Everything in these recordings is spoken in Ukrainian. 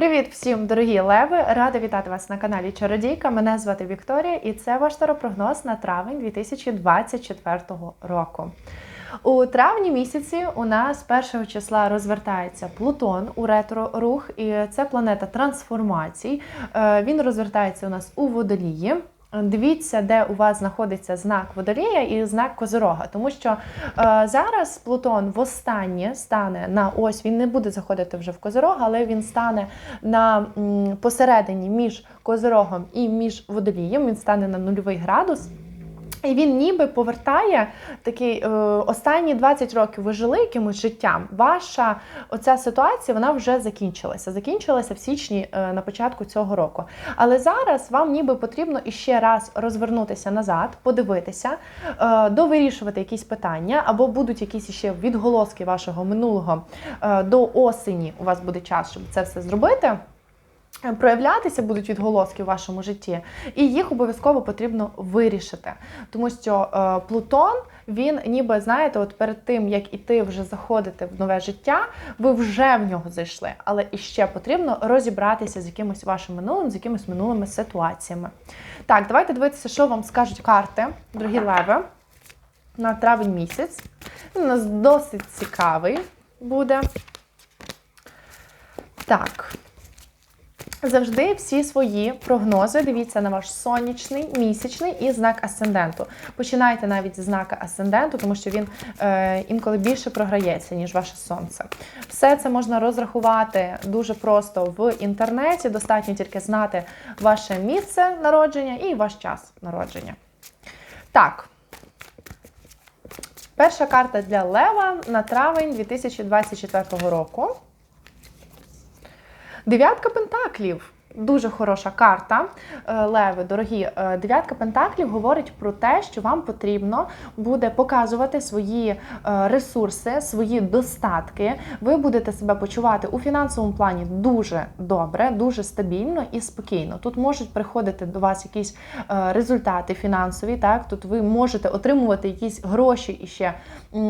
Привіт всім, дорогі леви! Рада вітати вас на каналі Чародійка. Мене звати Вікторія, і це ваш таропрогноз на травень 2024 року. У травні місяці у нас 1 числа розвертається Плутон у ретро-рух, і це планета трансформацій. Е, Він розвертається у нас у водолії. Дивіться, де у вас знаходиться знак водолія і знак Козирога, тому що е, зараз Плутон востаннє стане на ось він не буде заходити вже в Козирог, але він стане на м, посередині між Козирогом і між водолієм. Він стане на нульовий градус. І він ніби повертає такий е, останні 20 років ви жили якимось життям. Ваша оця ситуація вона вже закінчилася. Закінчилася в січні е, на початку цього року. Але зараз вам ніби потрібно іще раз розвернутися назад, подивитися, е, довирішувати якісь питання, або будуть якісь іще відголоски вашого минулого до осені. У вас буде час, щоб це все зробити. Проявлятися будуть відголоски в вашому житті, і їх обов'язково потрібно вирішити. Тому що е, Плутон, він ніби знаєте, от перед тим як іти вже заходити в нове життя, ви вже в нього зайшли. Але іще потрібно розібратися з якимось вашим минулим, з якимись минулими ситуаціями. Так, давайте дивитися, що вам скажуть карти, дорогі леви, на травень місяць. Він у нас досить цікавий буде. Так. Завжди всі свої прогнози дивіться на ваш сонячний, місячний і знак асценденту. Починайте навіть з знака асценденту, тому що він е, інколи більше програється, ніж ваше сонце. Все це можна розрахувати дуже просто в інтернеті. Достатньо тільки знати ваше місце народження і ваш час народження. Так. Перша карта для Лева на травень 2024 року. Дев'ятка пентаклів. Дуже хороша карта. Е, Леви, дорогі, е, дев'ятка пентаклів говорить про те, що вам потрібно буде показувати свої е, ресурси, свої достатки. Ви будете себе почувати у фінансовому плані дуже добре, дуже стабільно і спокійно. Тут можуть приходити до вас якісь результати фінансові. Так, тут ви можете отримувати якісь гроші і ще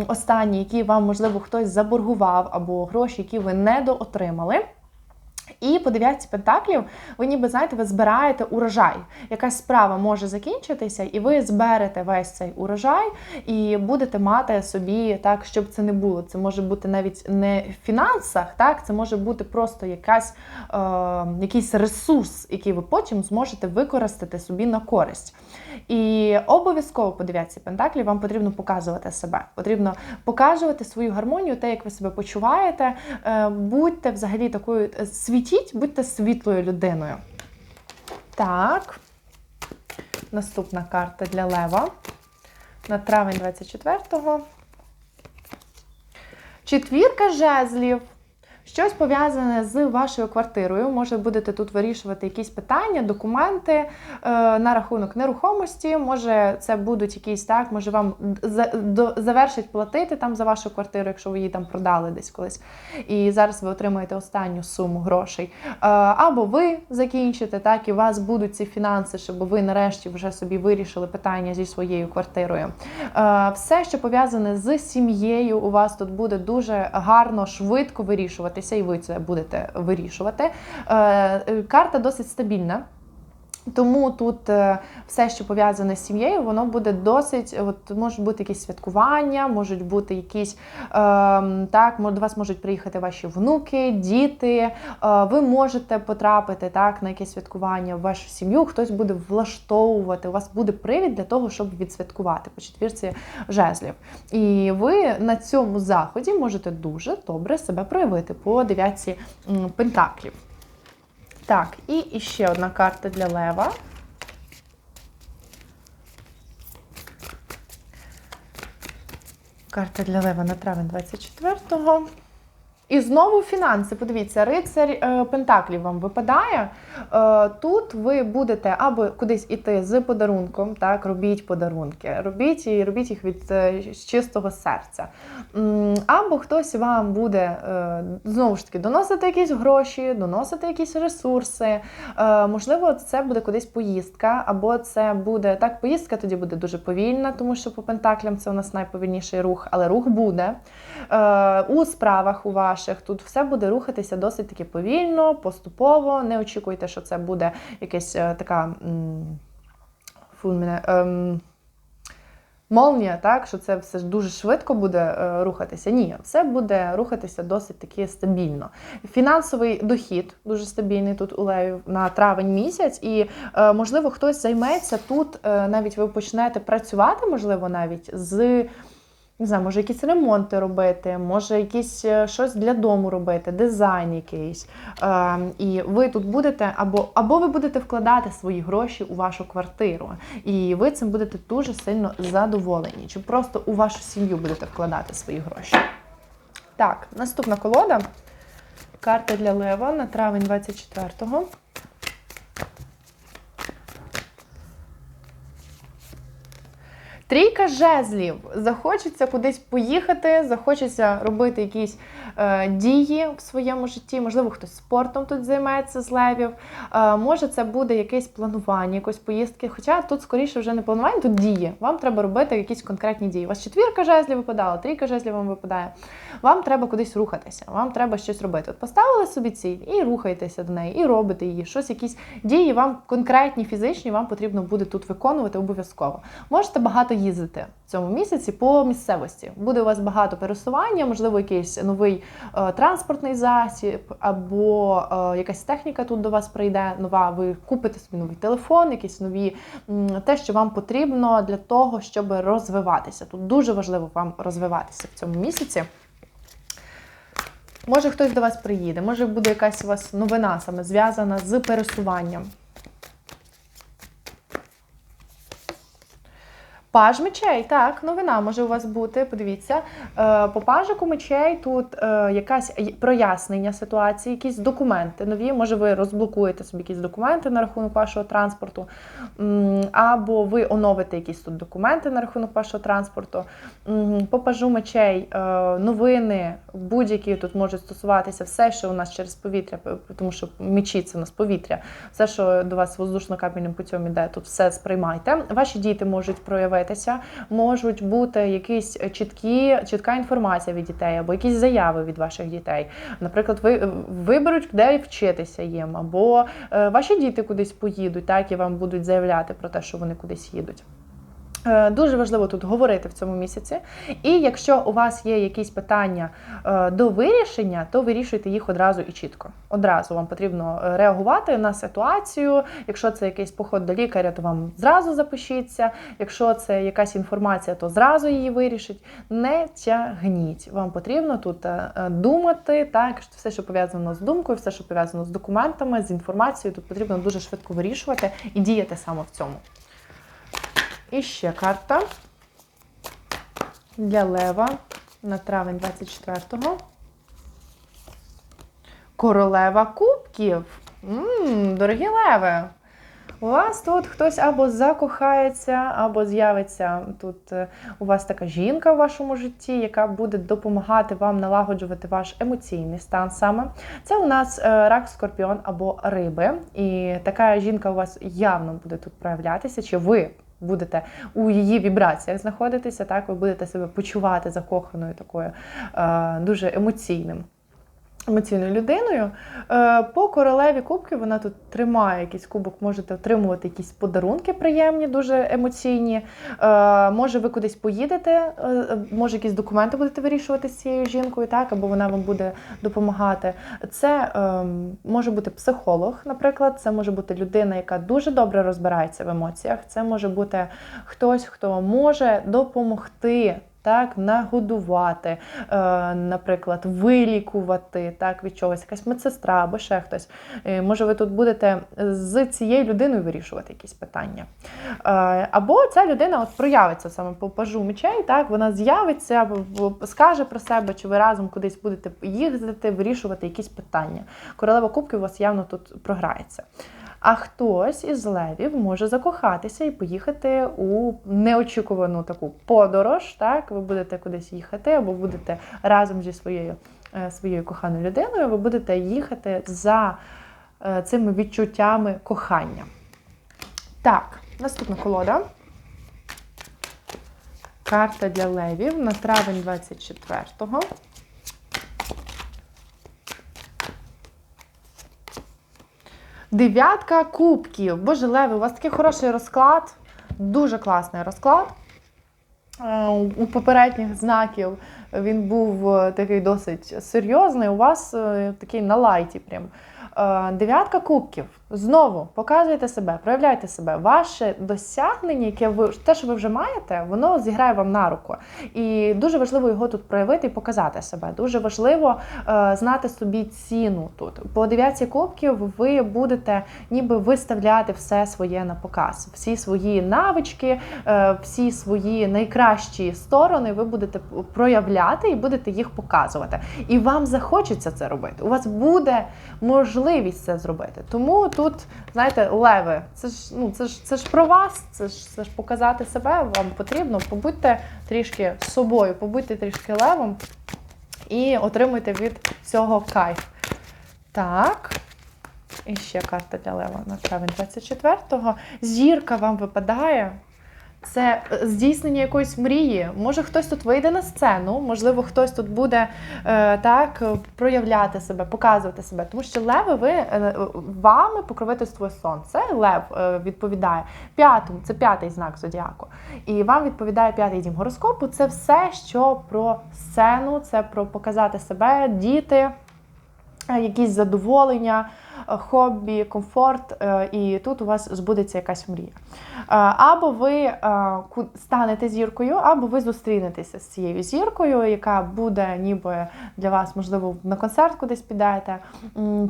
останні, які вам можливо хтось заборгував, або гроші, які ви недоотримали. І по дев'ятці пентаклів, ви ніби знаєте, ви збираєте урожай. Якась справа може закінчитися, і ви зберете весь цей урожай і будете мати собі так, щоб це не було. Це може бути навіть не в фінансах, так це може бути просто якась, е, якийсь ресурс, який ви потім зможете використати собі на користь. І обов'язково по дев'ятці пентаклів вам потрібно показувати себе. Потрібно показувати свою гармонію, те, як ви себе почуваєте. Е, будьте взагалі такою е, світіть, будьте світлою людиною. Так, наступна карта для Лева на травень 24-го. Четвірка жезлів. Щось пов'язане з вашою квартирою. Може, будете тут вирішувати якісь питання, документи е, на рахунок нерухомості. Може, це будуть якісь так, може вам за, до, завершить платити там за вашу квартиру, якщо ви її там продали десь колись. І зараз ви отримаєте останню суму грошей. Е, або ви закінчите, так, і у вас будуть ці фінанси, щоб ви нарешті вже собі вирішили питання зі своєю квартирою. Е, все, що пов'язане з сім'єю, у вас тут буде дуже гарно, швидко вирішувати і ви це будете вирішувати. Е, карта досить стабільна. Тому тут е, все, що пов'язане з сім'єю, воно буде досить. От можуть бути якісь святкування, можуть бути якісь е, так, до вас можуть приїхати ваші внуки, діти. Е, ви можете потрапити так на якесь святкування в вашу сім'ю. Хтось буде влаштовувати. У вас буде привід для того, щоб відсвяткувати по четвірці жезлів. І ви на цьому заході можете дуже добре себе проявити по дев'ятці пентаклів. Так, і ще одна карта для Лева. Карта для Лева на травень 24-го. І знову фінанси. Подивіться, рицарь е, Пентаклів вам випадає. Е, тут ви будете або кудись іти з подарунком, так, робіть подарунки, робіть і робіть їх від е, чистого серця. Або хтось вам буде знову ж таки доносити якісь гроші, доносити якісь ресурси. Можливо, це буде кудись поїздка, або це буде так, поїздка тоді буде дуже повільна, тому що по пентаклям це у нас найповільніший рух, але рух буде. У справах у вас ваших. Тут все буде рухатися досить таки повільно, поступово. Не очікуйте, що це буде якась е, така. Фу, мене. Ем, молнія, так, що це все дуже швидко буде е, рухатися. Ні, все буде рухатися досить таки стабільно. Фінансовий дохід дуже стабільний тут у Левів на травень місяць, і е, можливо хтось займеться тут, навіть ви почнете працювати, можливо, навіть з. Не знаю, може якісь ремонти робити, може якісь е, щось для дому робити, дизайн якийсь. Е, і ви тут будете, або, або ви будете вкладати свої гроші у вашу квартиру. І ви цим будете дуже сильно задоволені. Чи просто у вашу сім'ю будете вкладати свої гроші. Так, наступна колода. Карта для Лева на травень 24-го. Трійка жезлів. Захочеться кудись поїхати, захочеться робити якісь е, дії в своєму житті. Можливо, хтось спортом тут займеться з левів. Е, може, це буде якесь планування, якоїсь поїздки. Хоча тут скоріше вже не планування, тут дії. Вам треба робити якісь конкретні дії. У вас четвірка жезлів випадала, трійка жезлів вам випадає. Вам треба кудись рухатися, вам треба щось робити. От поставили собі ціль і рухайтеся до неї, і робите її. Щось, якісь дії вам конкретні, фізичні, вам потрібно буде тут виконувати обов'язково. Можете багато їздити в цьому місяці по місцевості. Буде у вас багато пересування, можливо, якийсь новий е, транспортний засіб, або е, якась техніка тут до вас прийде нова. Ви купите собі новий телефон, якісь нові те, що вам потрібно для того, щоб розвиватися. Тут дуже важливо вам розвиватися в цьому місяці. Може, хтось до вас приїде, може буде якась у вас новина саме зв'язана з пересуванням. Паж мечей, так, новина може у вас бути. Подивіться, Е, по пажику мечей тут е, якась прояснення ситуації, якісь документи нові. Може, ви розблокуєте собі якісь документи на рахунок вашого транспорту, або ви оновите якісь тут документи на рахунок вашого транспорту. По пажу мечей е, новини будь-які тут можуть стосуватися все, що у нас через повітря, тому що мечі це у нас повітря, все, що до вас воздушно-капельним путем іде, тут все сприймайте. Ваші діти можуть проявитися, можуть бути якісь чіткі, чітка інформація від дітей, або якісь заяви від ваших дітей. Наприклад, ви виберуть, де вчитися їм, або е, ваші діти кудись поїдуть, так і вам будуть заявляти про те, що вони кудись їдуть. Е, Дуже важливо тут говорити в цьому місяці. І якщо у вас є якісь питання е, до вирішення, то вирішуйте їх одразу і чітко. Одразу вам потрібно е, реагувати на ситуацію. Якщо це якийсь поход до лікаря, то вам зразу запишіться. Якщо це якась інформація, то зразу її вирішить. Не тягніть. Вам потрібно тут думати, так все, що пов'язано з думкою, все, що пов'язано з документами, з інформацією, тут потрібно дуже швидко вирішувати і діяти саме в цьому. І ще карта для Лева на травень 24-го. Королева кубків. Мм, дорогі леви. У вас тут хтось або закохається, або з'явиться тут е, у вас така жінка в вашому житті, яка буде допомагати вам налагоджувати ваш емоційний стан саме. Це у нас е, рак, скорпіон або риби. І така жінка у вас явно буде тут проявлятися, чи ви будете у її вібраціях знаходитися, так ви будете себе почувати закоханою такою е, дуже емоційним. Емоційною людиною. Е, По королеві кубків вона тут тримає якийсь кубок, можете отримувати якісь подарунки приємні, дуже емоційні. Е, Може, ви кудись поїдете, е, може, якісь документи будете вирішувати з цією жінкою, так, або вона вам буде допомагати. Це е, може бути психолог, наприклад, це може бути людина, яка дуже добре розбирається в емоціях. Це може бути хтось, хто може допомогти. Так, нагодувати, е, наприклад, вилікувати так, від чогось, якась медсестра або ще хтось. Е, може, ви тут будете з цією людиною вирішувати якісь питання. Е, або ця людина от проявиться саме по пажу мечей, так, вона з'явиться, скаже про себе, чи ви разом кудись будете їздити, вирішувати якісь питання. Королева кубків у вас явно тут програється. А хтось із левів може закохатися і поїхати у неочікувану таку подорож. Так, ви будете кудись їхати, або будете разом зі своєю, е, своєю коханою людиною, ви будете їхати за е, цими відчуттями кохання. Так, наступна колода. Карта для левів на травень 24-го. Дев'ятка кубків. Боже, Леви, у вас такий хороший розклад. Дуже класний розклад. Е, У попередніх знаків він був е, такий досить серйозний. У вас е, такий на лайті. Прям. Дев'ятка кубків. Знову показуйте себе, проявляйте себе. Ваше досягнення, яке ви те, що ви вже маєте, воно зіграє вам на руку. І дуже важливо його тут проявити і показати себе. Дуже важливо е, знати собі ціну тут. По дев'ятці кубків ви будете ніби виставляти все своє на показ, всі свої навички, е, всі свої найкращі сторони ви будете проявляти і будете їх показувати. І вам захочеться це робити. У вас буде можливість це зробити. Тому тут, знаєте, леви, це ж ну це ж це ж про вас, це ж це ж показати себе вам потрібно. Побудьте трішки собою, побудьте трішки левом і отримуйте від цього кайф. Так. І ще карта для Лева на травень 24-го. Зірка вам випадає. Це е, здійснення якоїсь мрії. Може, хтось тут вийде на сцену, можливо, хтось тут буде е, так е, проявляти себе, показувати себе. Тому що леви, ви е, вами покровительство сонце. Лев е, відповідає п'ятому, це п'ятий знак зодіаку. І вам відповідає п'ятий дім гороскопу. Це все, що про сцену, це про показати себе, діти, е, якісь задоволення, е, хобі, комфорт, е, і тут у вас збудеться якась мрія. Е, Або ви е, станете зіркою, або ви зустрінетеся з цією зіркою, яка буде ніби для вас, можливо, на концерт кудись підете.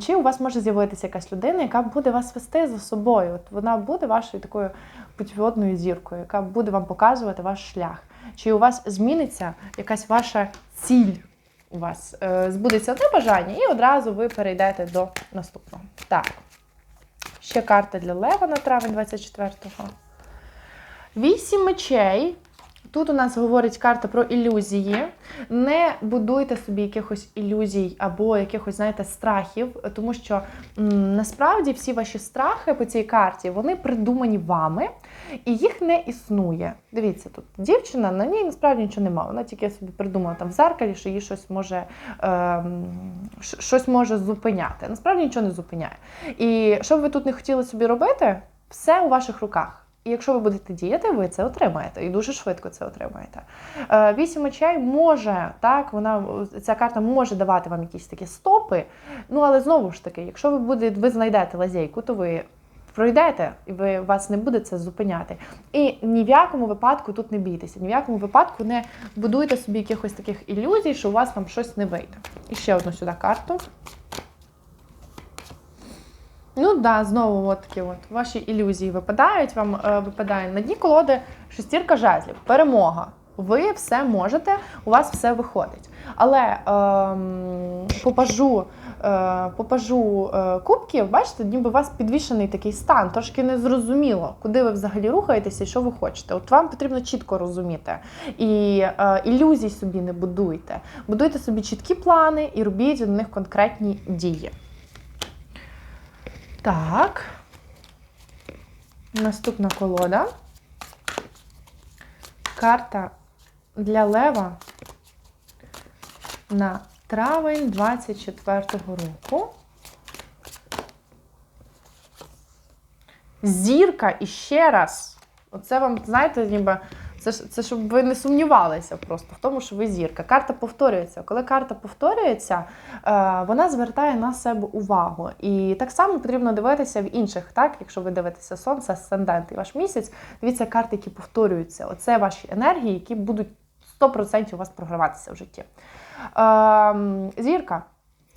Чи у вас може з'явитися якась людина, яка буде вас вести за собою? От вона буде вашою такою путіводною зіркою, яка буде вам показувати ваш шлях. Чи у вас зміниться якась ваша ціль? У вас е, збудеться одне бажання, і одразу ви перейдете до наступного. Так. Ще карта для Лева на травень 24-го. Вісім мечей. Тут у нас говорить карта про ілюзії. Не будуйте собі якихось ілюзій або якихось, знаєте, страхів, тому що м, насправді всі ваші страхи по цій карті вони придумані вами, і їх не існує. Дивіться, тут дівчина, на ній насправді нічого немає. Вона тільки собі придумала там в зеркалі, що її щось може, щ- щось може зупиняти. Насправді нічого не зупиняє. І що б ви тут не хотіли собі робити, все у ваших руках. І якщо ви будете діяти, ви це отримаєте і дуже швидко це отримаєте. Е, Вісім очей може, так, вона ця карта може давати вам якісь такі стопи. Ну але знову ж таки, якщо ви будете, ви знайдете лазейку, то ви пройдете, і ви вас не буде це зупиняти. І ні в якому випадку тут не бійтеся, ні в якому випадку не будуйте собі якихось таких ілюзій, що у вас там щось не вийде. І ще одну сюди карту. Ну да, знову от такі от ваші ілюзії випадають. Вам е, випадає на дні колоди шестірка жезлів, перемога. Ви все можете, у вас все виходить. Але ем, попажу, е, попажу е, кубків, бачите, ніби у вас підвішений такий стан, трошки незрозуміло, куди ви взагалі рухаєтеся і що ви хочете. От вам потрібно чітко розуміти. І е, ілюзій собі не будуйте. Будуйте собі чіткі плани і робіть до них конкретні дії. Так. Наступна колода. Карта для Лева на травень 24-го року. Зірка і ще раз. Оце вам, знаєте, ніби це, це щоб ви не сумнівалися просто в тому, що ви зірка. Карта повторюється. Коли карта повторюється, е, вона звертає на себе увагу. І так само потрібно дивитися в інших, так? Якщо ви дивитеся сонце, асцендент і ваш місяць, дивіться карти, які повторюються. Оце ваші енергії, які будуть 100% у вас програватися в житті. Ем, зірка.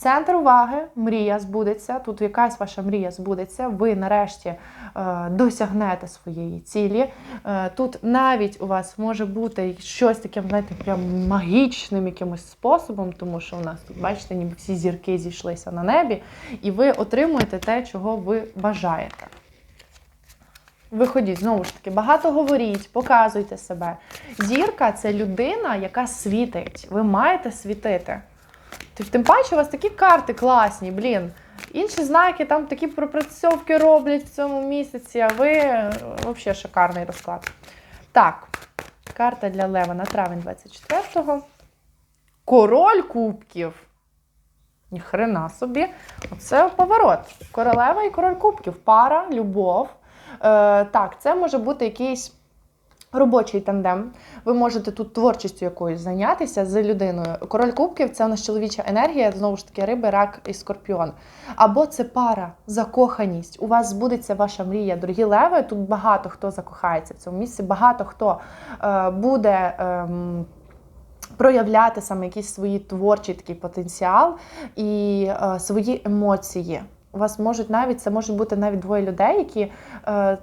Центр уваги, мрія збудеться. Тут якась ваша мрія збудеться. Ви нарешті е, досягнете своєї цілі. Е, тут навіть у вас може бути щось таке, знаєте, прям магічним якимось способом, тому що у нас тут, бачите, ніби всі зірки зійшлися на небі, і ви отримуєте те, чого ви бажаєте. Виходіть, знову ж таки, багато говоріть, показуйте себе. Зірка це людина, яка світить. Ви маєте світити. Тим- паче, у вас такі карти класні, блін. Інші знаки там такі пропрацьовки роблять в цьому місяці, а ви взагалі шикарний розклад. Так, карта для Лева на травень 24-го. Король кубків. Ніхрена собі. Оце поворот. Королева і король кубків. Пара, любов. Е, так, це може бути якийсь. Робочий тандем. Ви можете тут творчістю якоюсь зайнятися з людиною. Король кубків це у нас чоловіча енергія, знову ж таки, риби, рак і скорпіон. Або це пара, закоханість. У вас збудеться ваша мрія. Дорогі леви, тут багато хто закохається в цьому місці, багато хто е, буде. ем, Проявляти саме якийсь свої творчий такий потенціал і е, свої емоції. У вас можуть навіть це можуть бути навіть двоє людей, які е,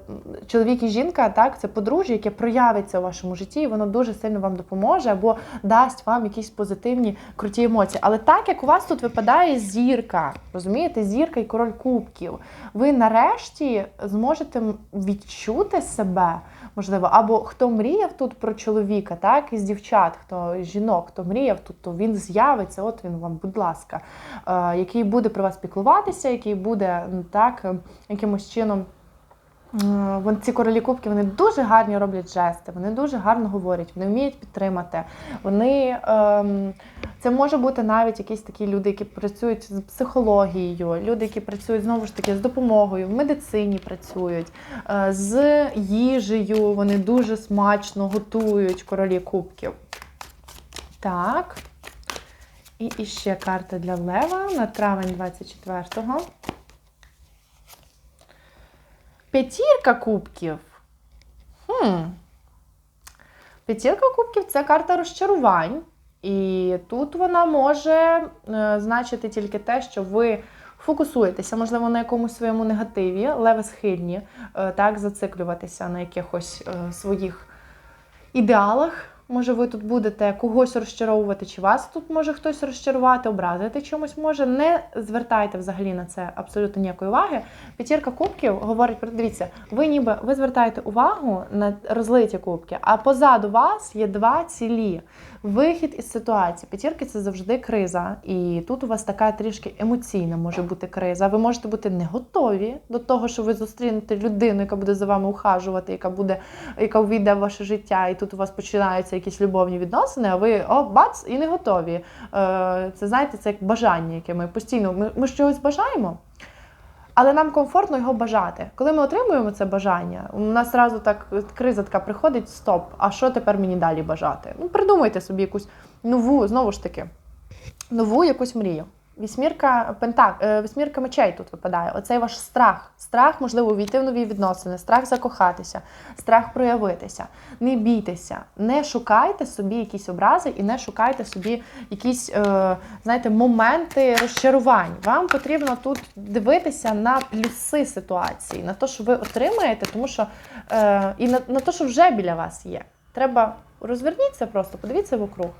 чоловік і жінка, так це подружжя, яке проявиться у вашому житті, і воно дуже сильно вам допоможе або дасть вам якісь позитивні круті емоції. Але так як у вас тут випадає зірка, розумієте, зірка і король кубків, ви нарешті зможете відчути себе. Можливо, або хто мріяв тут про чоловіка, так із дівчат, хто жінок, хто мріяв тут, то він з'явиться. От він вам, будь ласка, е, який буде про вас піклуватися, який буде так якимось чином. Е, ці королі кубки вони дуже гарні роблять жести, вони дуже гарно говорять, вони вміють підтримати. Вони ем, це може бути навіть якісь такі люди, які працюють з психологією, люди, які працюють знову ж таки з допомогою, в медицині працюють, е, з їжею. Вони дуже смачно готують королі кубків. Так. І іще карта для Лева на травень 24-го. П'ятірка кубків. Хм. П'ятірка кубків це карта розчарувань. І тут вона може е, значити тільки те, що ви фокусуєтеся, можливо, на якомусь своєму негативі, леве схильні е, так, зациклюватися на якихось е, своїх ідеалах. Може, ви тут будете когось розчаровувати, чи вас тут може хтось розчарувати, образити чомусь може. Не звертайте взагалі на це абсолютно ніякої уваги. П'ятірка кубків говорить про дивіться, ви ніби ви звертаєте увагу на розлиті кубки, а позаду вас є два цілі. Вихід із ситуації. П'ятірки це завжди криза. І тут у вас така трішки емоційна може бути криза. Ви можете бути не готові до того, що ви зустрінете людину, яка буде за вами ухажувати, яка буде, яка увійде в ваше життя, і тут у вас починаються якісь любовні відносини, а ви о, бац, і не готові. Е, Це знаєте, це як бажання, яке ми постійно ми, ми ж чогось бажаємо. Але нам комфортно його бажати. Коли ми отримуємо це бажання, у нас зразу так криза така приходить: стоп, а що тепер мені далі бажати? Ну, придумайте собі якусь нову, знову ж таки, нову якусь мрію. Вісьмірка пентак, е, вісьмірка мечей тут випадає. Оцей ваш страх. Страх, можливо, увійти в нові відносини, страх закохатися, страх проявитися. Не бійтеся, не шукайте собі якісь образи і не шукайте собі якісь, е, знаєте, моменти розчарувань. Вам потрібно тут дивитися на плюси ситуації, на те, що ви отримаєте, тому що е, і на, на те, що вже біля вас є. Треба розверніться просто, подивіться вокруг.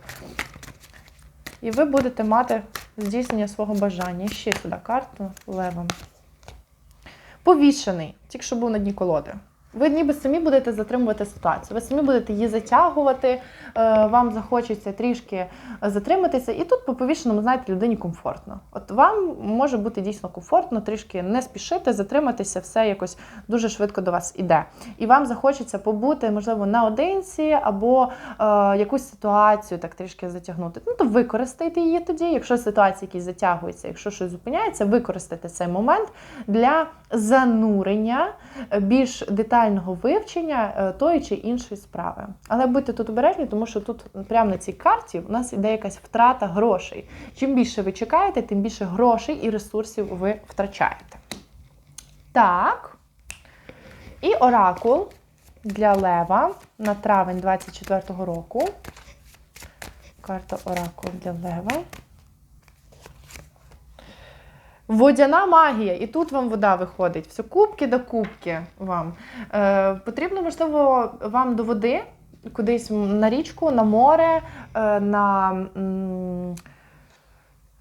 І ви будете мати здійснення свого бажання. Ще сюди карту левом. Повішений, тільки що був на дні колоди. Ви ніби самі будете затримувати ситуацію, ви самі будете її затягувати, е, вам захочеться трішки затриматися, і тут по повішеному, знаєте, людині комфортно. От вам може бути дійсно комфортно, трішки не спішити, затриматися, все якось дуже швидко до вас іде. І вам захочеться побути, можливо, наодинці або е, якусь ситуацію так трішки затягнути. Ну, то використайте її тоді, якщо ситуація якісь затягується, якщо щось зупиняється, використайте цей момент для занурення більш детального вивчення е, тої чи іншої справи. Але будьте тут обережні, тому що тут прямо на цій карті у нас іде якась втрата грошей. Чим більше ви чекаєте, тим більше грошей і ресурсів ви втрачаєте. Так. І оракул для Лева на травень 24-го року. Карта оракул для Лева. Водяна магія, і тут вам вода виходить. Все кубки до кубки вам. Е, потрібно, можливо, вам до води кудись на річку, на море, е, на. м,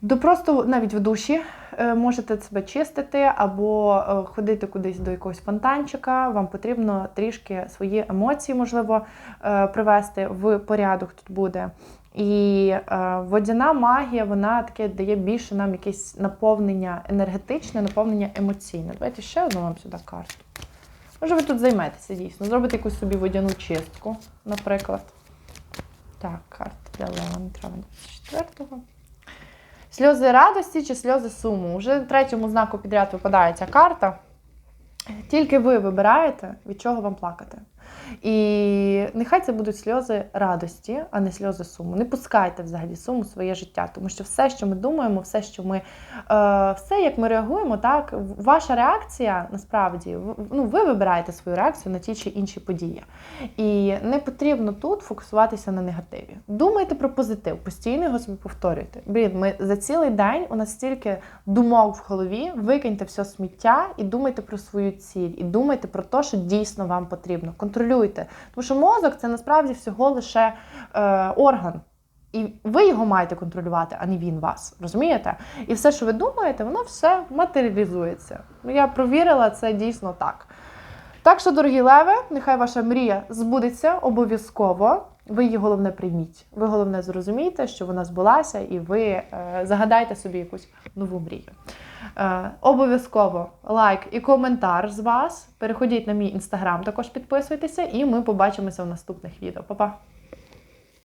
до просто навіть в душі е, можете себе чистити або е, ходити кудись до якогось фонтанчика. Вам потрібно трішки свої емоції, можливо, е, привести в порядок тут буде. І е, водяна магія, вона таке дає більше нам якесь наповнення енергетичне, наповнення емоційне. Давайте ще одну вам сюди карту. Може, ви тут займетеся дійсно, зробите якусь собі водяну чистку, наприклад. Так, карта для Леона травня 24-го. Сльози радості чи сльози суму. Уже третьому знаку підряд випадає ця карта. Тільки ви вибираєте, від чого вам плакати. І нехай це будуть сльози радості, а не сльози суму. Не пускайте взагалі суму в своє життя, тому що все, що ми думаємо, все, що ми, е, все, як ми реагуємо, так ваша реакція насправді ну, ви вибираєте свою реакцію на ті чи інші події. І не потрібно тут фокусуватися на негативі. Думайте про позитив, постійно його собі повторюйте. Блін, ми за цілий день у нас стільки думок в голові, викиньте все сміття і думайте про свою ціль, і думайте про те, що дійсно вам потрібно. Контролюйте. Тому що мозок це насправді всього лише е, орган. І ви його маєте контролювати, а не він вас. Розумієте? І все, що ви думаєте, воно все матеріалізується. Ну, я провірила, це дійсно так. Так що, дорогі леви, нехай ваша мрія збудеться обов'язково. Ви її головне прийміть. Ви головне зрозумійте, що вона збулася, і ви е, загадайте собі якусь нову мрію. Е, обов'язково лайк і коментар з вас. Переходіть на мій інстаграм, також підписуйтеся, і ми побачимося в наступних відео. Па-па!